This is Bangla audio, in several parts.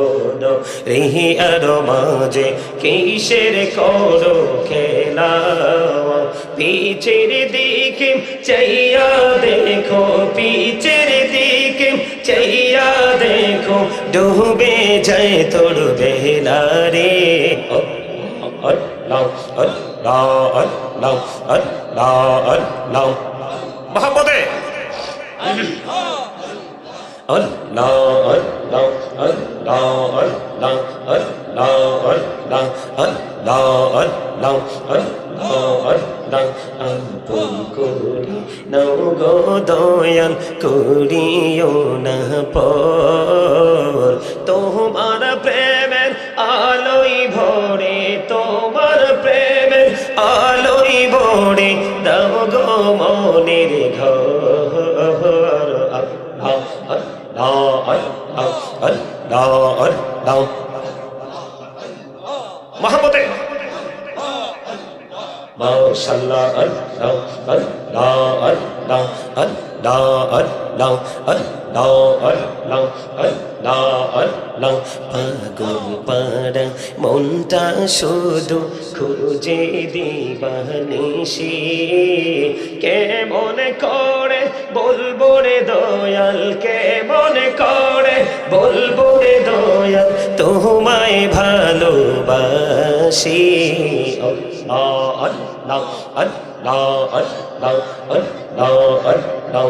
হতো রিহি আর মাঝে কিসের করো খেলা? পিছের দিকে চাইয়া দেখো পিছের দিকে চাইয়া দেখো ডুবে যায় তোর বেলা রে। আল্লাহ আল্লাহ। আল্লাহ মহাপদে দয়াল করিও না পর তোমার প্রেমের আলোই ভরে, তোমার প্রেমের আলোই ভরে, দাও গো মনের ঘর। মহাপতে মাশাল্লাহ আল্লাহ আল্লাহ আল্লাহ আল্লাহ পাগল পাড়া মনটা শুধু খুঁজে দিবানিসি কেমন করে বলব রে দয়াল কেমন করে বলব রে দয়াল, তোমায় ভালোবাসি। আল্লাহ আল্লাহ আল্লাহ আল্লাহ আল্লাহ আল্লাহ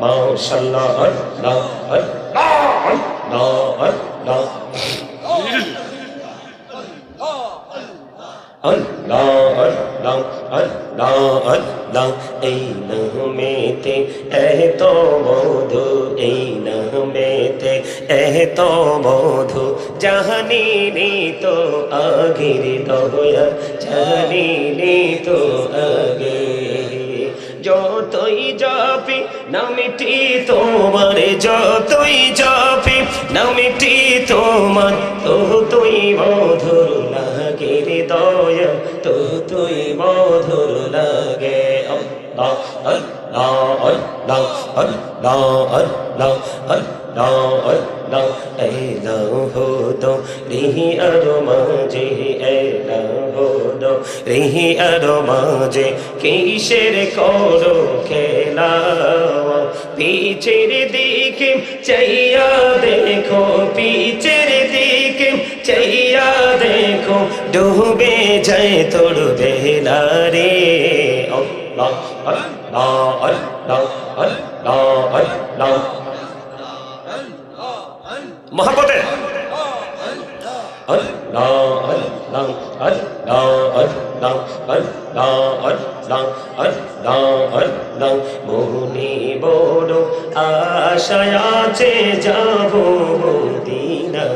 মাশাল্লাহ আল্লাহ আল্লাহ আল্লাহ আল্লাহ এই নহমেতে এত মধু এই নহমেতে এত মধু জাহানি তো আগির দয়া জাহানি তো আগে যতই যাবি নামিটি তোমার যতই যাবি নামিটি তোমার তো তুই মধু হৃদয় তু তুই মধুর লাগে রিহি আরও মাঝে এই রিহি আরও মাঝে কিসের করো খেলা পিছের দিকে চাইয়া দেখো পিছের ডুবে যায় তোর বেলা মহাপতে মনে বড় আশায় আছে যাব দিনা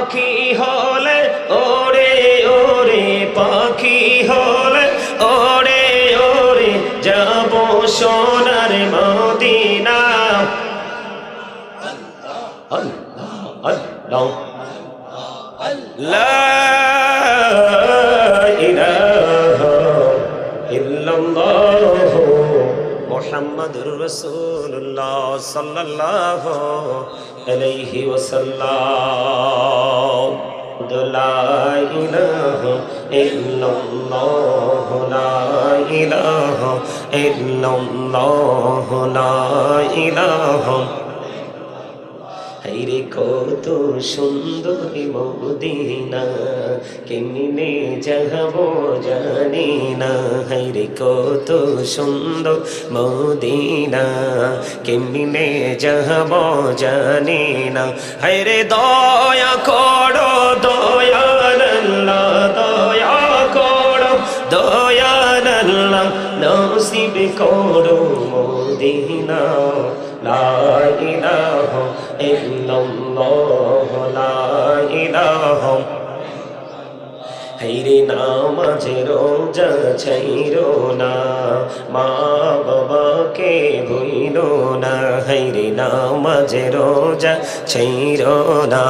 পাখি হলে ওরে ওরে পাখি হলে ওরে ওরে যাব সোনার মদিনা মুহাম্মাদুর রাসূলুল্লাহ সাল্লাল্লাহু عليه وسلم لا إله إلا الله لا إله إلا الله لا إله হাইরে কত সুন্দর মদিনা, কেমনে যাব জানি না। হাইরে কত সুন্দর মদিনা, কেমনে যাব জানি না। হাইরে দয়া করো দয়াল্লাহ করো মদিনা লা ইলাহা ইল্লাল্লাহ লা ইলাহা হাইরে নামাজে রোজা ছাইরো না মা বাবাকে ভইল না হাইরে নামাজে রোজা ছাইরো না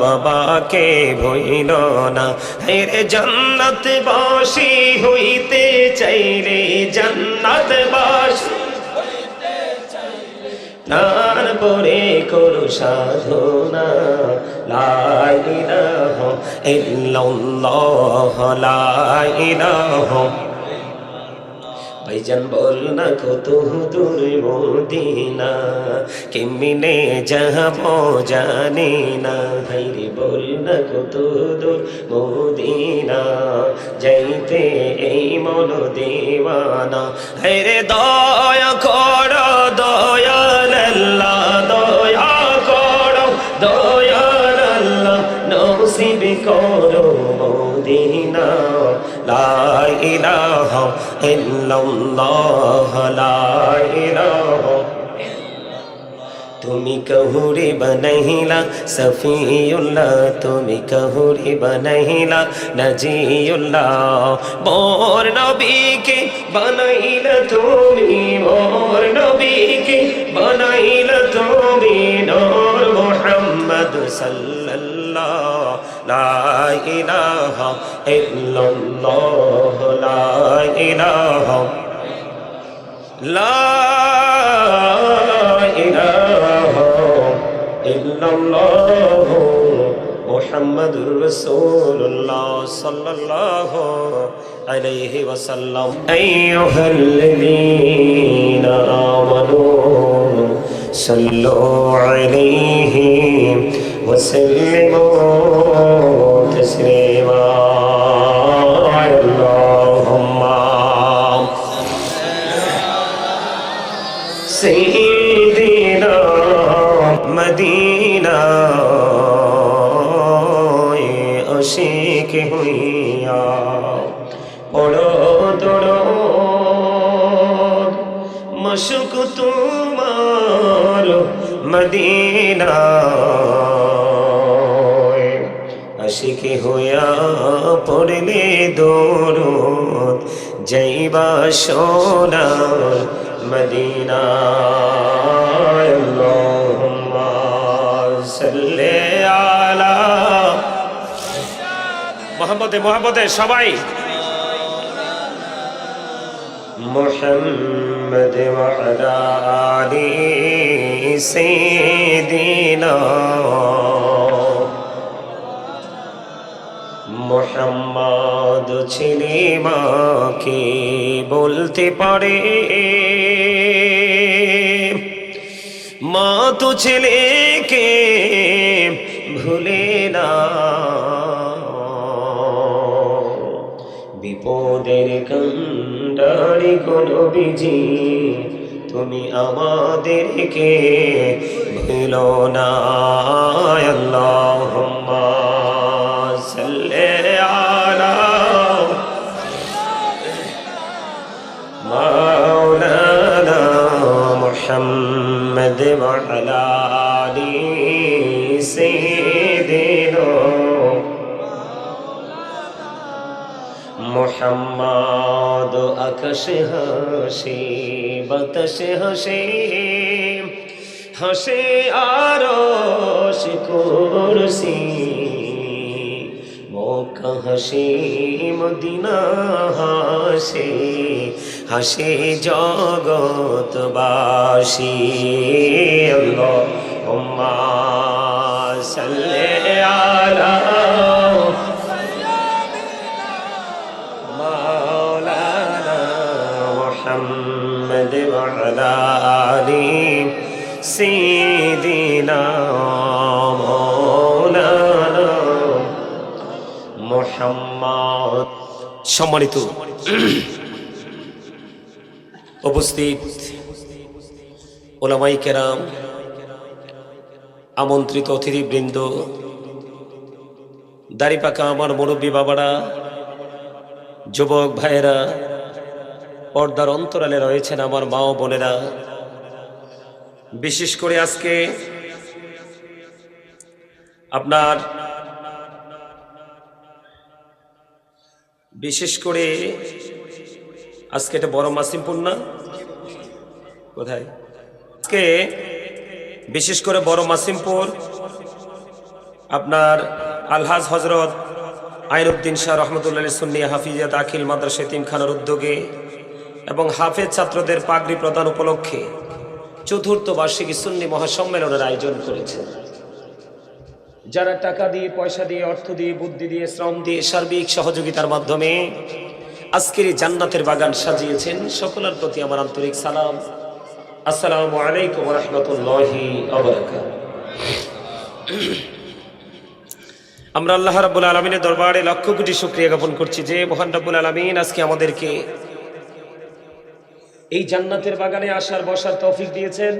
বাবাকে ভইল না। হাইরে জান্নাত বাসি হইতে চাইলে জান্নাত বাসি তারপরে করু সাধনা লাইলাহ ইল্লাল্লাহ লাইলাহ ভাইজান বল না কত দূর মদিনা, কেমিনে যাব জানি না। হাইরে বল না কত দূর মদিনা, যাইতে এই মন দেওয়ানা। হাইরে দয়া কর দয়াল্লাহ দয়া কর দয়াল্লাহ নসিব করো মদিনা, লা ইলাহা ইল্লাল্লাহ, লা ইলাহা তুমি কহুরে বনহিলা সফিউল্লাহ তুমি কহুরে বনহিলা নজিউল্লাহ, মোর নবীকে বনাইলা তুমি, মোর নবীকে বনাইলা তুমি, নূর Muhammad সাল্লাল্লাহ illallah la ilaha illallah la ilaha la ilaha illallah মুহাম্মাদুর রাসূলুল্লাহ সাল্লাল্লাহু আলাইহি ওয়াসাল্লাম আইয়ুহাল্লাযীনা আমানু وسلموا تسليما اللهم سيدنا مدینہ আশিক হইয়া পড়ো দড়ো মশুক তোমার মদিনা আশিকি হইয়া পড়লে দৌড় যাইবা সোনার মদিনা। মোহাম্মদে মোহাম্মদে সবাই। মোহাম্মদ আলী সে মোহাম্মদ ছেলে মাকে বলতে পারে? মা তো ছেলেকে ভুলে না। বিপদের কন্ডারি কোনো বিজি তুমি আমাদেরকে ভুলো না। আল্লাহুম্মা وعلى آل سيدنا মোহাম্মদ আকাশ হাসি বাতাস হাসে হাসে আরো কুরসি মক্কা হাসে মদিনা হাসে হাসে জগতবাসী আল্লাহুম্মা সাল্লি আলা মাওলানা মুহাম্মদ ওয়া আলা আলি সাইয়্যিদিনা সম্মানিত উপস্থিত ওলামাই কেরাম, আমন্ত্রিত অতিথিবৃন্দ দাড়ি পাকা আমার মুরব্বী বাবারা, যুবক ভাইয়েরা, পর্দার অন্তরালে রয়েছেন আমার মা ও বোনেরা। বিশেষ করে আজকে আপনার বিশেষ করে আজকে এটা বড় মাসিমপুর না কোথায়? আজকে বিশেষ করে বড় মাসিমপুর আপনার আলহাজ হজরত আইনুদ্দিন শাহ রহমতুল্লাহ সুন্নি হাফিজাত আখিল মাদ্রাসা তিমখানার উদ্যোগে এবং হাফেজ ছাত্রদের পাগড়ি প্রদান উপলক্ষে চতুর্থ বার্ষিকী সুন্নি মহাসম্মেলনের আয়োজন করেছে। যারা টাকা দিয়ে, পয়সা দিয়ে, অর্থ দিয়ে, বুদ্ধি দিয়ে, শ্রম দিয়ে সার্বিক সহযোগিতার মাধ্যমে আজকের এই জান্নাতের বাগান সাজিয়েছেন, সকলের প্রতি আমার আন্তরিক সালাম। আসসালামু আলাইকুম রহমতুল্লাহি আমরা আল্লাহ রাব্বুল আলমিনের দরবারে লক্ষ কোটি শুক্রিয়া জ্ঞাপন করছি যে, মহান রাব্বুল আলমিন আজকে আমাদেরকে এই জান্নাতের বাগানে আসার, বসার তৌফিক দিয়েছেন।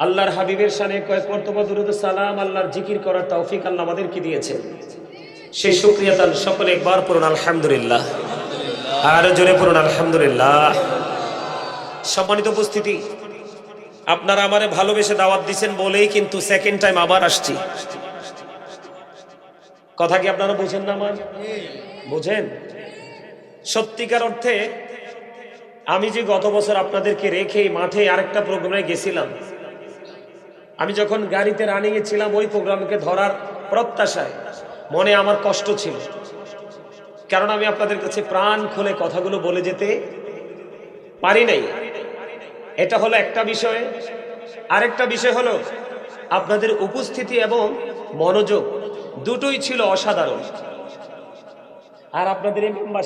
আল্লাহর হাবিবের সানে কয়েক মর্তবা দুরুদ সালাম, আল্লাহর জিকির করার তৌফিক আল্লাহ আমাদেরকে দিয়েছেন সেই শুক্রিয়া তার সকলে একবার পড়ুন, আলহামদুলিল্লাহ। আর জোরে পড়ুন, আলহামদুলিল্লাহ। সম্মানিত উপস্থিতি, আপনারা আমারে ভালোবেসে দাওয়াত দিচ্ছেন বলেই কিন্তু সেকেন্ড টাইম আবার আসছি। কথা কি আপনারা বুঝেন না আমার? বুঝেন? সত্যিকার অর্থে আমি যে গত বছর আপনাদেরকে রেখে মাঠে আরেকটা প্রোগ্রামে গেছিলাম আমি যখন গাড়িতে রানিং এ ছিলাম, ওই প্রোগ্রামকে ধরার প্রত্যাশায় মনে আমার কষ্ট ছিল। কারণ আমি আপনাদের কাছে প্রাণ খুলে কথাগুলো বলে যেতে পারি নাই। এটা হলো একটা বিষয়। আরেকটা বিষয় হলো, আপনাদের উপস্থিতি এবং মনোযোগ দুটোই ছিল অসাধারণ। আর আপনাদের এই মেম্বার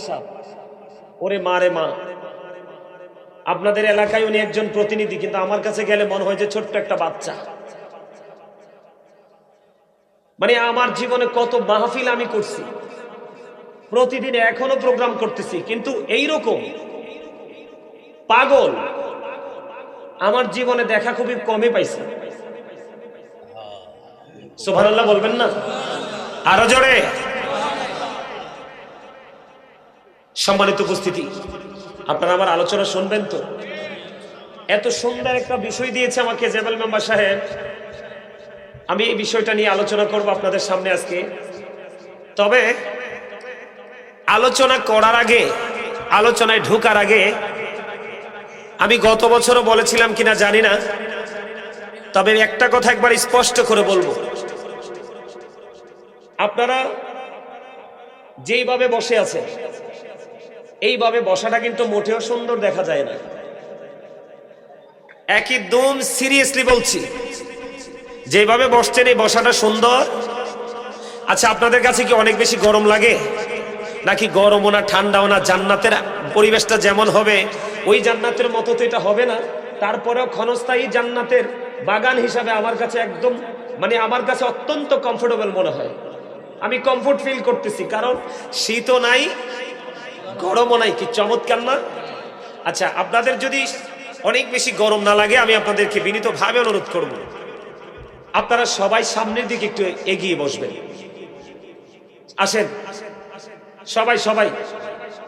ওরে মা রে মা। আপনাদের এলাকায় উনি একজন প্রতিনিধি, কিন্তু আমার কাছে গেলে মনে হয় যে ছোট্ট একটা বাচ্চা। মানে আমার জীবনে কত মাহফিল আমি করছি। প্রতিদিন এখনও প্রোগ্রাম করতেছি, কিন্তু এই রকম পাগল আমার জীবনে দেখা খুবই কমই পাইছে। সোভানাল্লাহ বলবেন না? আরও জোরে। সম্মানিত উপস্থিতি, আপনারা আমার আলোচনা শুনবেন তো? এত সুন্দর একটা বিষয় দিয়েছে আমাকে জেবেল মেম্বার সাহেব। আমি এই বিষয়টা নিয়ে আলোচনা করব আপনাদের সামনে আজকে। তবে আলোচনা করার আগে, আলোচনায় ঢোকার আগে, আমি গত বছরও বলেছিলাম কিনা জানি না, তবে একটা কথা একবার স্পষ্ট করে বলব। আপনারা যেইভাবে বসে আছেন, এইভাবে বসাটা কিন্তু মোটেও সুন্দর দেখা যায় না। একই দম সিরিয়াসলি বলছি। যেভাবে বসছেন, এই বসাটা সুন্দর। আচ্ছা আপনাদের কাছে কি অনেক বেশি গরম লাগে? নাকি গরমও না, ঠান্ডাও না, জান্নাতের পরিবেশটা যেমন হবে, ওই জান্নাতের মতো তো এটা হবে না। তারপরেও ক্ষণস্থায়ী জান্নাতের বাগান হিসাবে আমার কাছে একদম মানে আমার কাছে অত্যন্ত কমফোর্টেবল মনে হয়। আমি কমফোর্ট ফিল করতেছি, কারণ শীতও নাই, গরমও নাই, কি চমৎকার না? আচ্ছা আপনাদের যদি অনেক বেশি গরম না লাগে, আমি আপনাদেরকে বিনীতভাবে অনুরোধ করব। আপনারা সবাই সামনের দিকে একটু এগিয়ে বসবেন। আসেন। সবাই সবাই।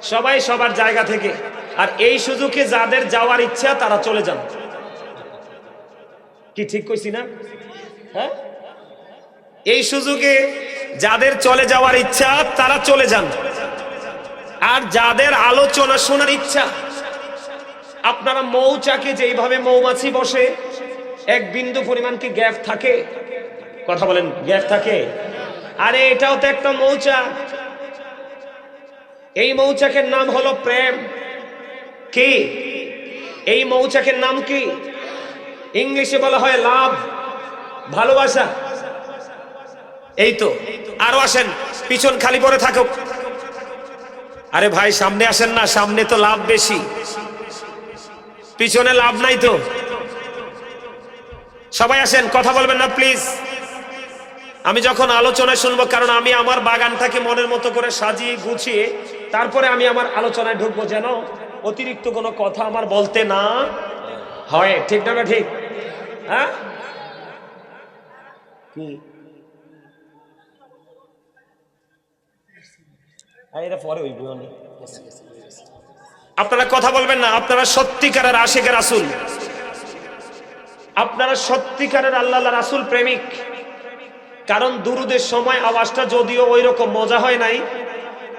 সবাই সবার জায়গা থেকে। আর এই সুযোগে যাদের যাওয়ার ইচ্ছা, তারা চলে যান। কি ঠিক কইছি না? হ্যাঁ? এই সুযোগে যাদের চলে যাওয়ার ইচ্ছা, তারা চলে যান। আর যাদের আলোচনা শোনার ইচ্ছা, আপনারা মৌচাকে যেইভাবে মৌমাছি বসে এক বিন্দু পরিমাণ কি গ্যাপ থাকে? কথা বলেন, গ্যাপ থাকে? আরে, এটাও তো একটা মৌচা। এই মৌচাকের নাম হলো প্রেম। কি? এই মৌচাকের নাম কি? ইংলিশে বলা হয় লাভ, ভালোবাসা। এই তো, আরও আসেন, পিছন খালি পরে থাকুক। আরে ভাই, সামনে আসেন না, সামনে তো লাভ বেশি। পিছনে লাভ নাই তো। সবাই আসেন, কথা বলবেন না প্লিজ আমি যখন আলোচনা শুনব, কারণ আমি আমার বাগানটাকে মনের মতো করে সাজিয়ে গুছিয়ে তারপরে আমি আমার আলোচনায় ঢুকবো, যেন অতিরিক্ত কোনো কথা আমার বলতে না হয়। ঠিক না ঠিক? হ্যাঁ? কি? আপনারা কথা বলবেন না, আপনারা সত্যিকারের আশেকের রাসুল। আপনারা সত্যিকারের আল্লাহ রাসুল প্রেমিক। কারণ দুরুদের সময় আওয়াজটা যদিও ওই রকম মজা হয় নাই,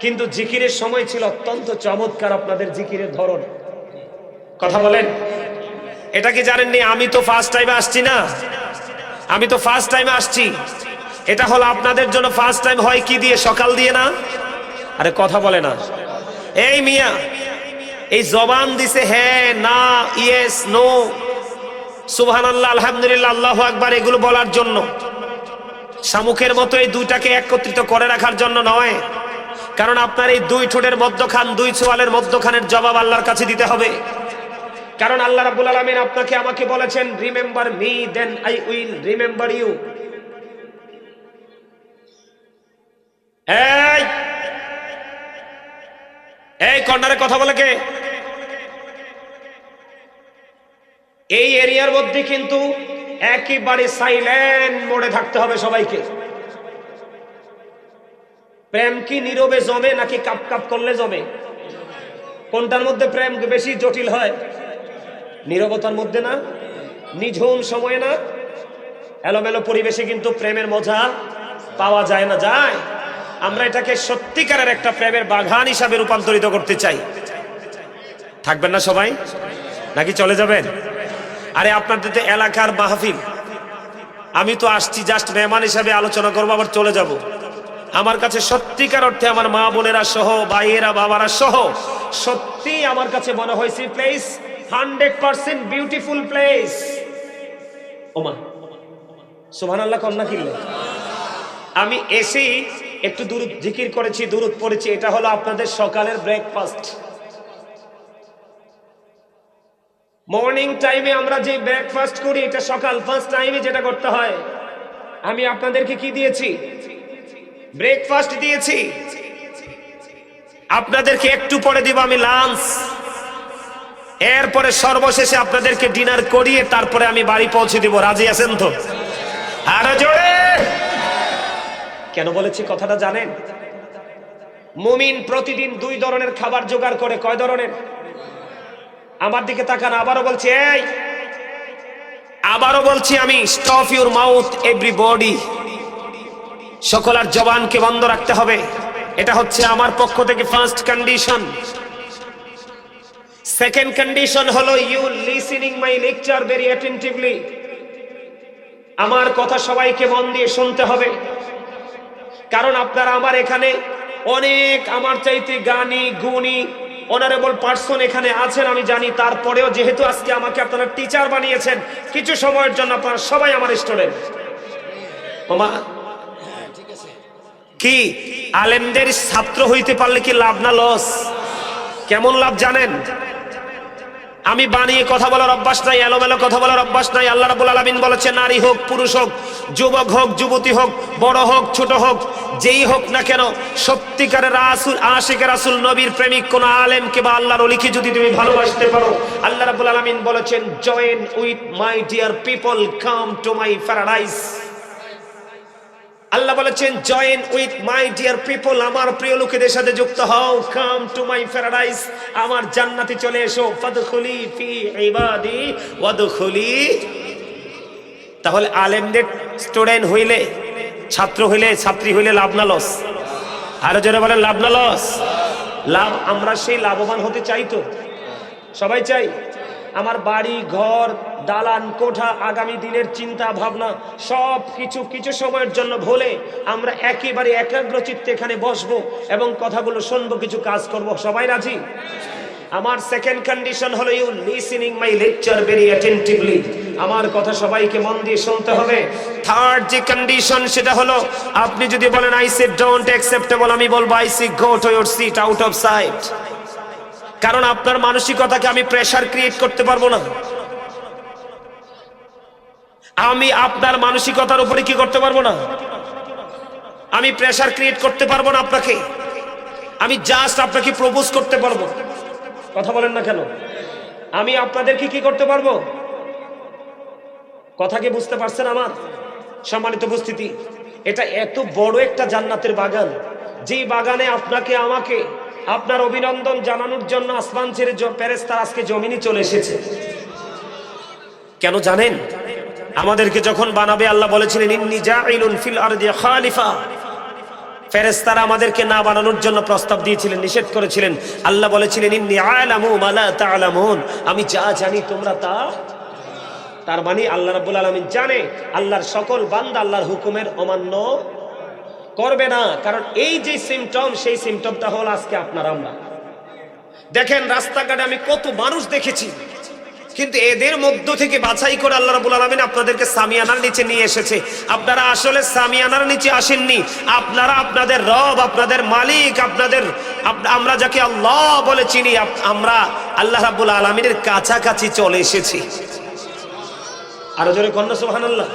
কিন্তু জিকিরের সময় ছিল অত্যন্ত চমৎকার আপনাদের জিকিরের ধরন। কথা বলেন? এটা কি জানেননি? আমি তো ফার্স্ট টাইমে আসছি না। আমি তো ফার্স্ট টাইমে আসছি। এটা হলো আপনাদের জন্য ফার্স্ট টাইম হয় কি দিয়ে, সকাল দিয়ে না? আরে কথা বলে না। এই মিয়া, এই জবান দিছে হ্যাঁ না ইয়েস নো সুবহান আল্লাহ আলহামদুলিল্লাহ, আল্লাহ আকবার, এগুলো বলার জন্য। শামুকের মতো এই দুইটাকে একত্রিত করে রাখার জন্য নয়। কারণ আপনার এই দুই ঠোঁটের মধ্যখান, দুই সোয়ালের মধ্যখানের জবাব আল্লাহর কাছে দিতে হবে। কারণ আল্লাহ রাব্বুল আলামিন আপনাকে আমাকে বলেছেন remember me then I will remember you এই! কর্নারে কথা বলে কে? এই এরিয়ার মধ্যে কিন্তু একেবারে সাইলেন্ট মোড়ে থাকতে হবে সবাইকে। প্রেম কি নীরবে জমে নাকি কাপ কাপ করলে জমে? কোনটার মধ্যে প্রেম বেশি জটিল হয়? নীরবতার মধ্যে না? নিঝুম সময়ে না? এলোমেলো পরিবেশে কিন্তু প্রেমের মজা পাওয়া যায় না, যায়। আমরা এটাকে সত্যিকারের একটা প্রেমের বাগান হিসাবে রূপান্তরিত করতে চাই। থাকবেন না সবাই? নাকি চলে যাবেন? আরে আপনাদের তো এলাকার মাহফিল, আমি তো আসছি জাস্ট মেহমান হিসাবে আলোচনা করব, আবার চলে যাব। আমার কাছে সত্যিকার অর্থে আমার মা বোনেরা সহ, ভাইয়েরা, বাবারা সহ, সত্যি আমার কাছে মনে হয়েছে place hundred percent beautiful place ওমা সোহান আল্লাহ কন্যা কিনলে। আমি এসেই একটু দূর জিকির করেছি, দূরত পড়েছি, এটা হলো আপনাদের সকালের ব্রেকফাস্ট মর্নিং টাইমে আমরা যে ব্রেকফাস্ট করি, এটা সকাল ফার্স্ট টাইমে যেটা করতে হয়। আমি আপনাদেরকে কি দিয়েছি? ব্রেকফাস্ট দিয়েছি। আপনাদেরকে একটু পরে দিব আমি লাঞ্চ এরপরে সর্বশেষে আপনাদেরকে ডিনার করিয়ে তারপরে আমি বাড়ি পৌঁছে দিব। রাজি আছেন তো? আরও জোরে! কেন বলেছি কথাটা জানেন? মুমিন প্রতিদিন দুই ধরনের খাবার জোগাড় করে। কয় ধরনের? আমার দিকে তাকান, আবারও বলছি, এই! আবারও বলছি আমি স্টপ ইউর মাউথ এভরিবডি সকলার জবানকে বন্ধ রাখতে হবে। এটা হচ্ছে আমার পক্ষ থেকে ফার্স্ট কন্ডিশন সেকেন্ড কন্ডিশন হলো you listening my lecture very attentively আমার কথা সবাইকে মন দিয়ে শুনতে হবে। কারণ আপনারা আমার এখানে অনেক আমার চাইতে গানি, গুণী অনারেবল পার্সন এখানে আছেন, আমি জানি তারপরেও যেহেতু আজকে আমাকে আপনারা টিচার বানিয়েছেন, কিছু সময়ের জন্য আপনারা সবাই আমার স্টুডেন্ট ওমা, কি আলেমদের ছাত্র হইতে পারলে কি লাভ না লস কেমন লাভ জানেন? আমি বানিয়ে কথা বলার অভ্যাস নাই, এলোমেলো কথা বলার অভ্যাস নাই, আল্লাহ রাবুল আলমিন বলেছে, নারী হোক, পুরুষ হোক, যুবক হোক, যুবতী হোক, বড় হোক, ছোট হোক যেই হোক না কেন সত্যিকারের রাসুল, আশিক রাসুল, নবীর প্রেমিক কোন আলেমকে বা আল্লাহর অলিকে যদি তুমি ভালোবাসতে পারো, আল্লাহ রাবুল আলমিন বলেছেন join with my dear people come to my paradise আল্লাহ বলেছেন join with my dear people আমার প্রিয় লোকেদের সাথে যুক্ত হও কাম টু মাই প্যারাডাইস আমার জান্নাতে চলে এসো, ফাদখুলি ফি ইবাদি, ওয়াদখুলি তাহলে আলেমদের স্টুডেন্ট হইলে ছাত্র হইলে ছাত্রী হইলে লাভ না লস। আরও জোরে বলেন, লাভ না লস? লাভ, আমরা সেই লাভবান হতে চাই তো। সবাই চাই? আমার বাড়ি, ঘর, দালান, কোঠা, আগামী দিনের চিন্তা ভাবনা, সব কিছু কিছু সময়ের জন্য ভুলে আমরা একেবারে একাগ্র চিত্তে এখানে বসবো এবং কথাগুলো শুনব, কিছু কাজ করব। সবাই রাজি? আমার সেকেন্ড কন্ডিশন হলো you listening my lecture very attentively আমার কথা সবাইকে মন দিয়ে শুনতে হবে। থার্ড যে কন্ডিশন সেটা হলো আপনি যদি বলেন আই সে ডোন্ট অ্যাকসেপ্টেবল আমি বলব I see go to your seat out of sight কারণ আপনার মানসিকতাকে আমি প্রেসার ক্রিয়েট করতে পারব না। আমি আপনার মানসিকতার উপরে কি করতে পারব না? আমি প্রেসার ক্রিয়েট করতে পারব না আপনাকে। আমি জাস্ট আপনাকে প্রপোজ করতে পারব। কথা বলেন না কেন? আমি আপনাদেরকে কি করতে পারব? কথা কি বুঝতে পারছেন আমার? সম্মানিত উপস্থিতি, এটা এত বড় একটা জান্নাতের বাগান। যেই বাগানে আপনাকে, আমাকে, আপনার অভিনন্দন জানানোর জন্য আসমান ছেড়ে প্যারেস্তার আজকে জমিনে চলে এসেছে। কেন জানেন? আমাদেরকে যখন বানাবে, আল্লাহ বলেছিলেন, ইন্নি জাইলুন ফিল আরদি খালিফা। ফেরেস্তারা আমাদেরকে না বানানোর জন্য প্রস্তাব দিয়েছিলেন, নিষেধ করেছিলেন। আল্লাহ বলেছিলেন, ইন্নি আলামু মালা তাআলামুন আমি যা জানি তোমরা তা তার মানে আল্লাহ রাব্বুল আলামিন জানে, আল্লাহর সকল বান্দা আল্লাহর হুকুমের অমান্য করবে না। কারণ এই যে সিমটম সেই সিমটমটা হল আজকে আপনার আমরা। দেখেন, রাস্তাঘাটে আমি কত মানুষ দেখেছি। কিন্তু এদের মধ্য থেকে বাছাই করে আল্লাহ রাবুল আলমিন আপনাদেরকে সামিয়ানার নিচে নিয়ে এসেছে। আপনারা আসলে সামিয়ানার নিচে আসেননি। আপনারা আপনাদের রব, আপনাদের মালিক, আপনাদের আমরা যাকে আল্লাহ বলে চিনি আমরা আল্লাহ রাবুল আলমিনের কাছাকাছি চলে এসেছি। আরও জোরে কন্যা সোহান আল্লাহ